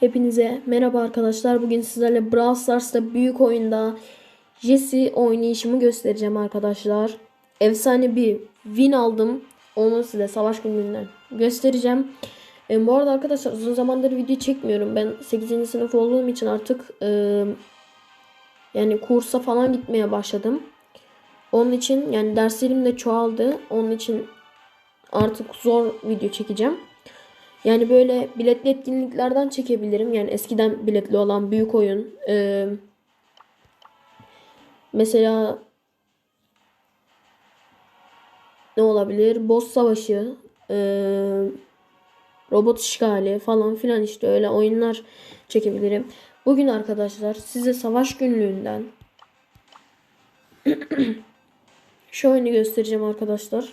Hepinize merhaba arkadaşlar. Bugün sizlerle Brawl Stars'ta büyük oyunda Jesse oynayışımı göstereceğim arkadaşlar. Efsane bir win aldım. Onu size savaş günlüğünden göstereceğim. E, bu arada arkadaşlar uzun zamandır video çekmiyorum. Ben 8. sınıf olduğum için artık e, yani kursa falan gitmeye başladım. Onun için yani derslerim de çoğaldı. Onun için artık zor video çekeceğim. Yani böyle biletli etkinliklerden çekebilirim. Yani eskiden biletli olan büyük oyun. Ee, mesela ne olabilir? Boss savaşı, ee, robot işgali falan filan işte öyle oyunlar çekebilirim. Bugün arkadaşlar size savaş günlüğünden şu oyunu göstereceğim arkadaşlar.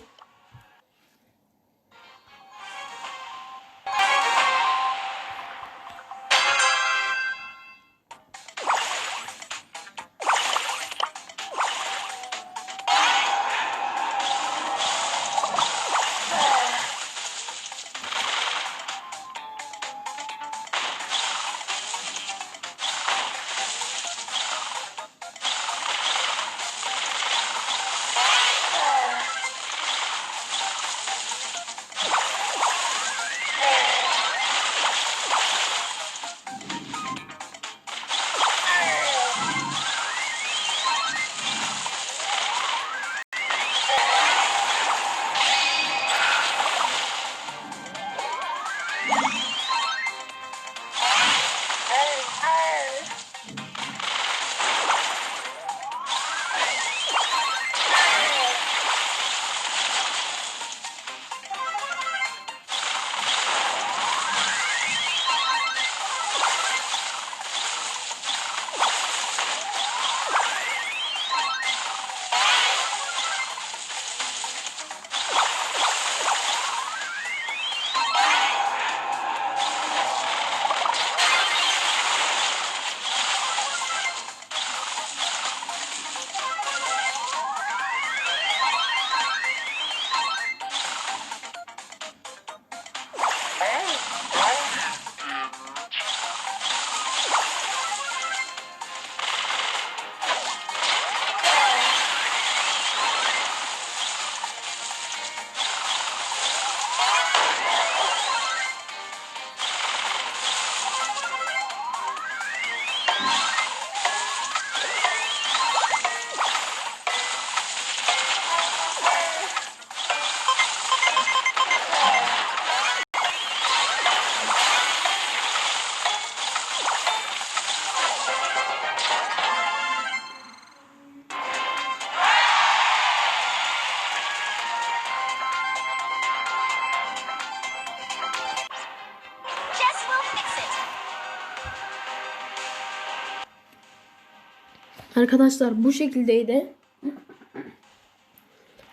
Arkadaşlar bu şekildeydi.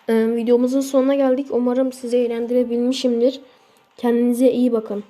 Ee, videomuzun sonuna geldik. Umarım sizi eğlendirebilmişimdir. Kendinize iyi bakın.